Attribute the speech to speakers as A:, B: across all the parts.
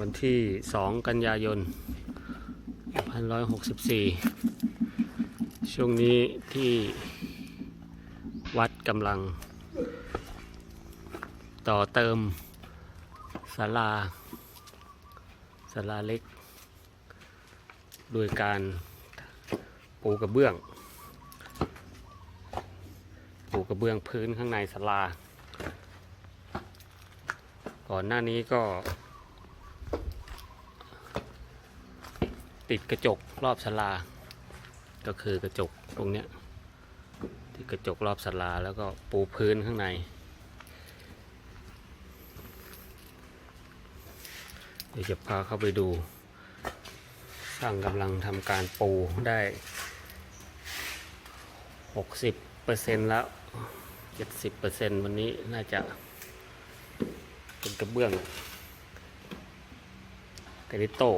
A: วันที่ 2 กันยายน2564 ช่วงนี้ที่วัดกำลัง ต่อเติมศาลาศาลาเล็ก โดยการปูกระเบื้อง ปูกระเบื้องพื้นข้างในศาลา ก่อนหน้านี้ก็ ติดกระจกรอบศาลา ก็คือกระจกตรงเนี้ยติดกระจกรอบศาลาแล้วก็ปูพื้นข้างใน เดี๋ยวจะพาเข้าไปดูสร้างกำลังทำการปูได้ 60%แล้ว 70%วันนี้น่าจะเป็นกระเบื้องเกริโต้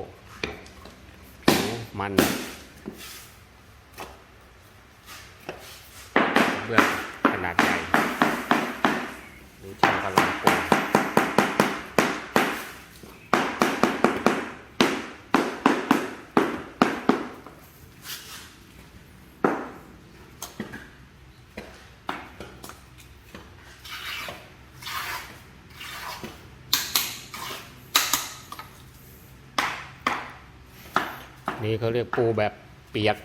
A: มันเบื้องขนาดใหญ่หรือช่างกำลังปู นี่เขาเรียกปูแบบเปียก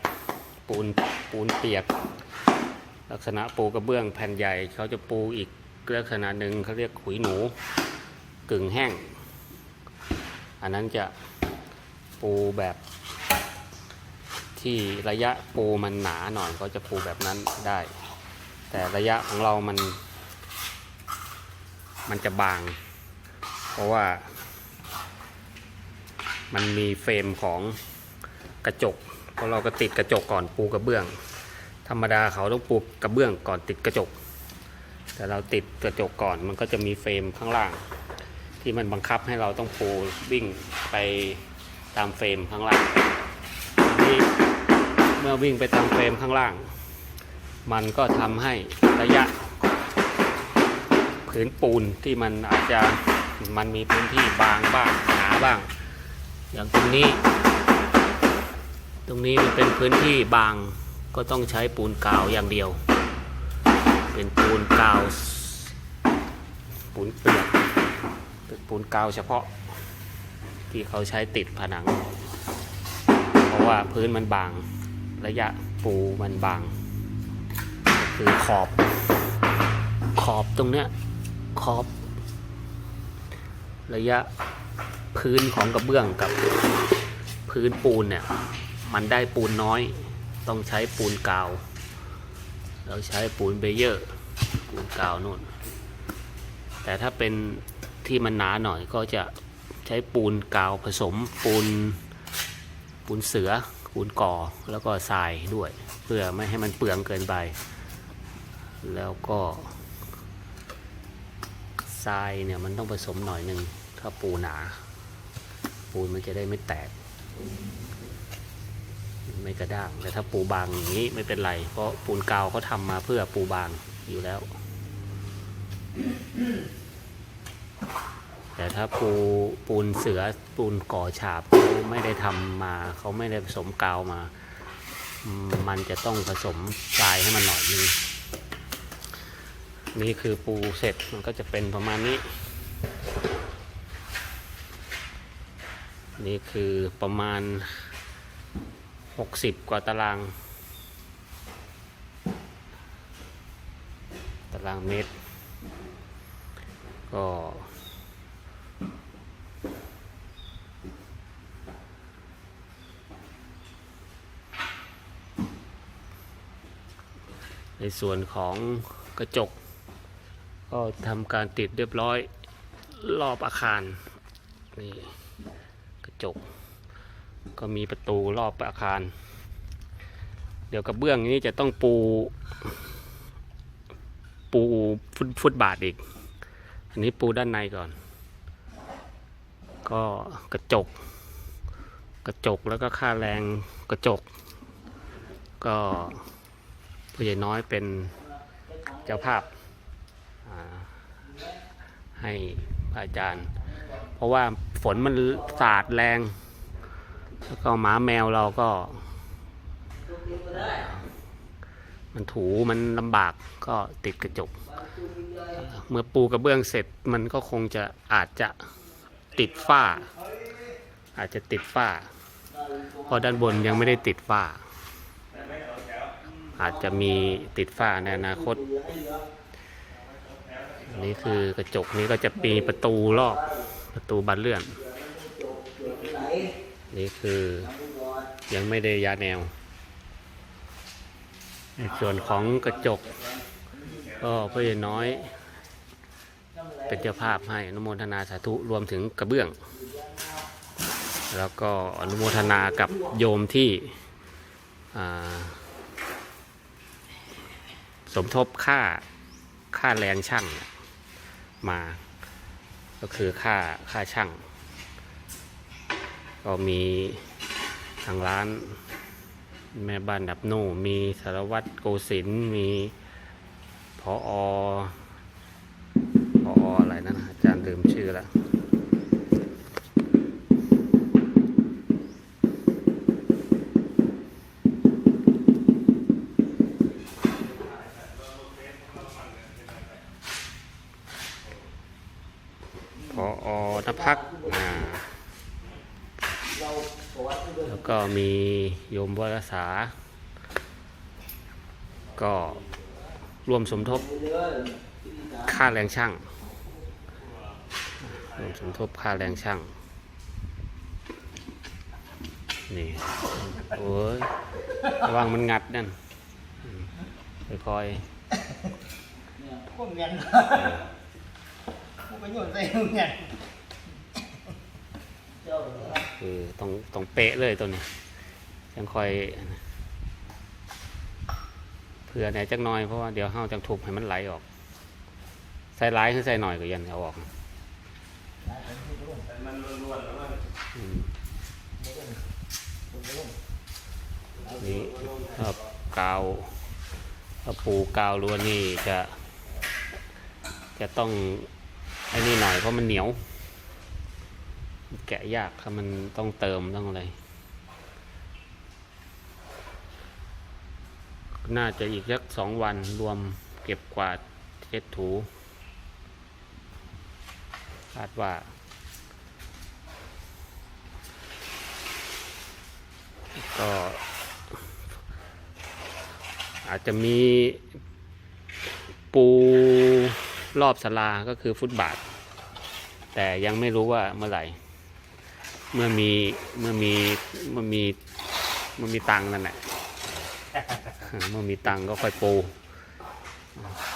A: ปูนปูนเปียก ลักษณะปูกระเบื้องแผ่นใหญ่เขาจะปูอีกลักษณะหนึ่งเขาเรียกขุยหนูกึ่งแห้ง อันนั้นจะปูแบบที่ระยะปูมันหนาหน่อยเขาจะปูแบบนั้นได้ แต่ระยะของเรามัน มันจะบาง เพราะว่า มันมีเฟรมของ ระจกเพราะเราก็ติดกระจกก่อนปูกระเบื้อง ธรรมดาเขาต้องปูกระเบื้องก่อนติดกระจก แต่เราติดกระจกก่อนมันก็จะมีเฟรมข้างล่าง ที่มันบังคับให้เราต้องปูวิ่งไปตามเฟรมข้างล่างทีนี้เมื่อวิ่งไปตามเฟรมข้างล่าง มันก็ทำให้ระยะพื้นปูนที่มันอาจจะมันมีพื้นที่บางบ้างหนาบ้าง อย่างตรงนี้ ตรงนี้มันเป็นพื้นที่บางก็ต้องใช้ปูนกาวอย่างเดียว เป็นปูนกาวปูนเปียกเป็นปูนกาวเฉพาะ ที่เขาใช้ติดผนัง เพราะว่าพื้นมันบางระยะปูมันบาง คือขอบ ขอบตรงเนี้ยขอบ ระยะพื้นของกระเบื้องกับพื้นปูนเนี่ย มันได้ปูนน้อย ต้องใช้ปูนกาวเราใช้ปูนเบเยอร์ปูนกาวนู่น แต่ถ้าเป็นที่มันหนาหน่อยก็จะใช้ปูนกาวผสมปูนปูนเสือปูนก่อแล้วก็ทรายด้วย เพื่อไม่ให้มันเปลืองเกินไป แล้วก็ทรายเนี่ยมันต้องผสมหน่อยหนึ่งถ้าปูหนา ปูนมันจะได้ไม่แตก ไม่กระด้างแต่ถ้าปูบางอย่างนี้ไม่เป็นไร เพราะปูนกาวเขาทำมาเพื่อปูบางอยู่แล้ว แต่ถ้าปูปูนเสือปูนก่อฉาบเขาไม่ได้ทำมาเขาไม่ได้ผสมกาวมา มันจะต้องผสมทรายให้มันหน่อยนึงนี่คือปูเสร็จมันก็จะเป็นประมาณนี้ นี่คือประมาณ 60 กว่าตาราง ตารางเมตร ก็ในส่วนของกระจก ก็ทำการติดเรียบร้อยรอบอาคาร นี่ กระจก ก็มีประตูรอบอาคาร เดี๋ยวกระเบื้องนี้จะต้องปู ปูฟุตฟุตบาทอีก อันนี้ปูด้านในก่อน ก็กระจก กระจกแล้วก็ค่าแรงกระจก ก็ผู้ใหญ่น้อยเป็นเจ้าภาพให้อาจารย์ เพราะว่าฝนมันสาดแรง แล้วก็หมาแมวเราก็ มันถูมันลำบากก็ติดกระจก เมื่อปูกระเบื้องเสร็จมันก็คงจะอาจจะติดฝ้า อาจจะติดฝ้า เพราะด้านบนยังไม่ได้ติดฝ้า อาจจะมีติดฝ้าในอนาคตนนี้คือกระจกนี้ก็จะมีประตูรอบประตูบานเลื่อน นี่คือยังไม่ได้ยาแนว ส่วนของกระจก ก็เพื่อน้อย เป็นเจ้าภาพให้อนุโมทนาสาธุรวมถึงกระเบื้อง แล้วก็อนุโมทนากับโยมที่สมทบค่าค่าแรงช่างมา ก็คือค่าค่าช่าง ก็มีทางร้าน แม่บ้านดับโนมีสารวัตรโกศินมีพออพออะไรนั่นนะอาจารย์ลืมชื่อแล้วพออนภักอ่า แล้วก็มีโยมวรสา ก็ร่วมสมทบค่าแรงช่างร่วมสมทบค่าแรงช่าง นี่ โอ้ยระวังมันงัดนั่นอืมค่อย
B: พวกเงินพวกประโยชน์ใส่เงิน
A: ๆ คือต้องต้องเป๊ะเลยตัวนี้ยังคอยเผื่อไหนจักน่อยเพราะว่าเดี๋ยวเฮาจังทุบให้มันไหลออก ใส่หลายคือใส่หน่อยก็ยันเอาออกอืมนี่ครับกาวปูกาวล้วนนี่จะ จะต้องไอ้นี่หน่อยเพราะมันเหนียว แกะยากครับมันต้องเติมต้องอะไร น่าจะอีกสักสองวันรวมเก็บกวาดเช็ดถูคาดว่าก็อาจจะมีปูรอบสลาก็คือฟุตบาท แต่ยังไม่รู้ว่าเมื่อไหร่ เมื่อมีเมื่อมีเมื่อมีเมื่อมีตังค์นั่นแหละเมื่อมีตังค์ก็ค่อยปู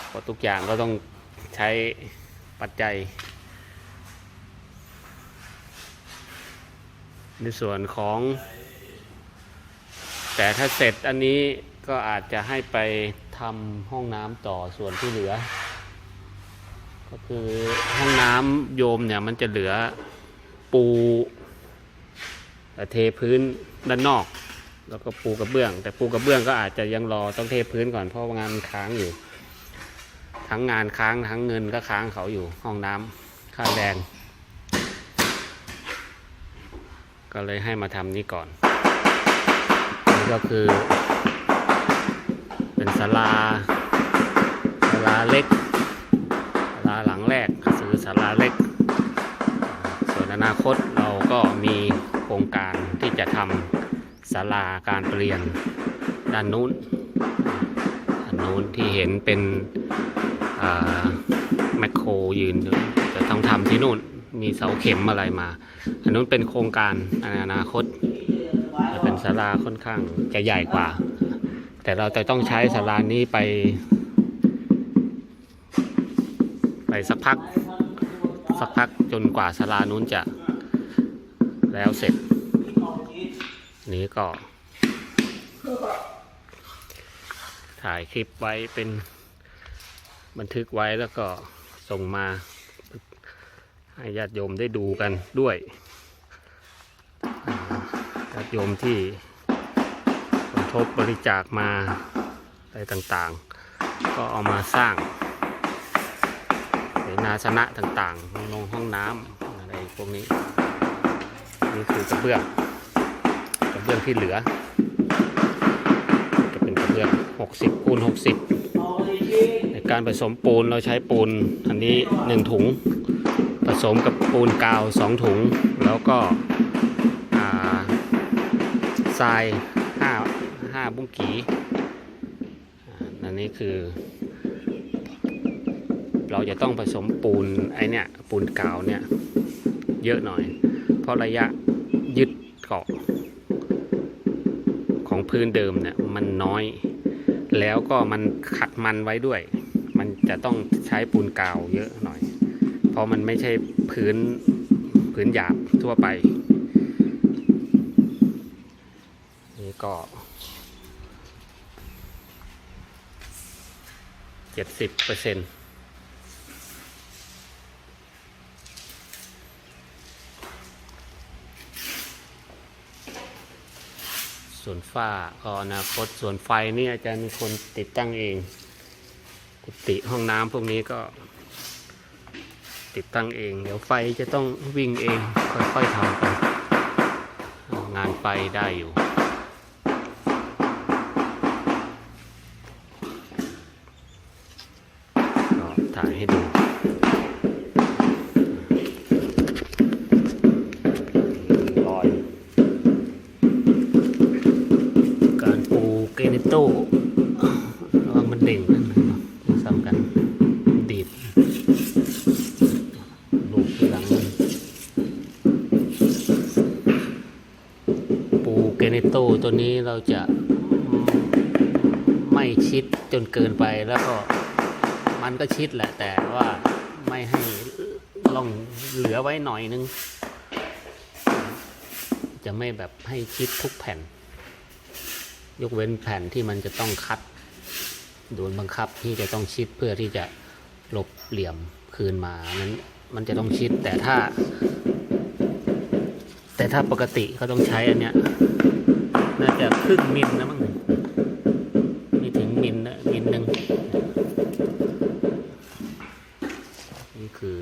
A: เพราะทุกอย่างก็ต้องใช้ปัจจัย ในส่วนของ แต่ถ้าเสร็จอันนี้ก็อาจจะให้ไปทำห้องน้ำต่อส่วนที่เหลือ ก็คือห้องน้ำโยมเนี่ยมันจะเหลือปู เทพื้นด้านนอก แล้วก็ปูกระเบื้อง แต่ปูกระเบื้องก็อาจจะยังรอต้องเทพื้นก่อนเพราะงานมันค้างอยู่ ทั้งงานค้างทั้งเงินก็ค้างเขาอยู่ห้องน้ำค่าแรงก็เลยให้มาทำนี้ก่อนนี่ก็คือ เป็นศาลาศาลาเล็กศาลาหลังแรกซื้อศาลาเล็ก ส่วนอนาคตเรา ทำศาลาการเปลี่ยนด้านนู้นด้านนู้นที่เห็นเป็นแมคโครยืนจะต้องทำที่นู่นมีเสาเข็มอะไรมา อันนู้นเป็นโครงการในอนาคตจะเป็นศาลาค่อนข้างจะใหญ่กว่า แต่เราจะต้องใช้ศาลานี้ไป ไปสักพัก สักพักจนกว่าศาลานู้นจะแล้วเสร็จ นี้ก็ ถ่ายคลิปไว้เป็นบันทึกไว้แล้วก็ส่งมา ให้ญาติโยมได้ดูกันด้วยญาติโยมที่สมทบบริจาคมาอะไรต่างๆ ก็เอามาสร้างเสนาสนะต่างๆห้องนงห้องน้ำอะไรพวกนี้ นี่คือกระเบื้อง บื้องที่เหลือ จะเป็นกระเบื้อง 60คูณ60 ในการผสมปูนเราใช้ปูนอันนี้ 1 ถุง ผสมกับปูนกาว 2 ถุง แล้วก็อ่าทราย5 5บุ้งกีอันนี้คือ เราจะต้องผสมปูนไอเนี่ยปูนกาวเนี่ยเยอะหน่อย เพราะระยะยึดเกาะ ของพื้นเดิมเนี่ยมันน้อย แล้วก็มันขัดมันไว้ด้วย มันจะต้องใช้ปูนกาวเยอะหน่อย เพราะมันไม่ใช่พื้นพื้นหยาบทั่วไป นี่ก็เจ็ดสิบเปอร์เซ็นต์ วนฝ้าก็อนาคตส่วนไฟนี่อาจะมีคนติดตั้งเอง กุฏิห้องน้ำพวกนี้ก็ ติดตั้งเอง เดี๋ยวไฟจะต้องวิ่งเองค่อยๆทำไปงานไฟได้อยู่ ปูเกเนโต้ตัวนี้เราจะไม่ชิดจนเกินไปแล้วก็มันก็ชิดแหละ แต่ว่าไม่ให้ล่องเหลือไว้หน่อยนึง จะไม่แบบให้ชิดทุกแผ่น ยกเว้นแผ่นที่มันจะต้องคัดโดนบังคับที่จะต้องชิดเพื่อที่จะหลบเหลี่ยมคืนมานั้นมันจะต้องชิดแต่ถ้า แต่ถ้าปกติเขาต้องใช้อันเนี้ย น่าจะครึ่งมิลนะมั้งไม่ถึงมิลนะมิลหนึ่งนี่คือ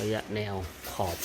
A: ระยะแนวขอบ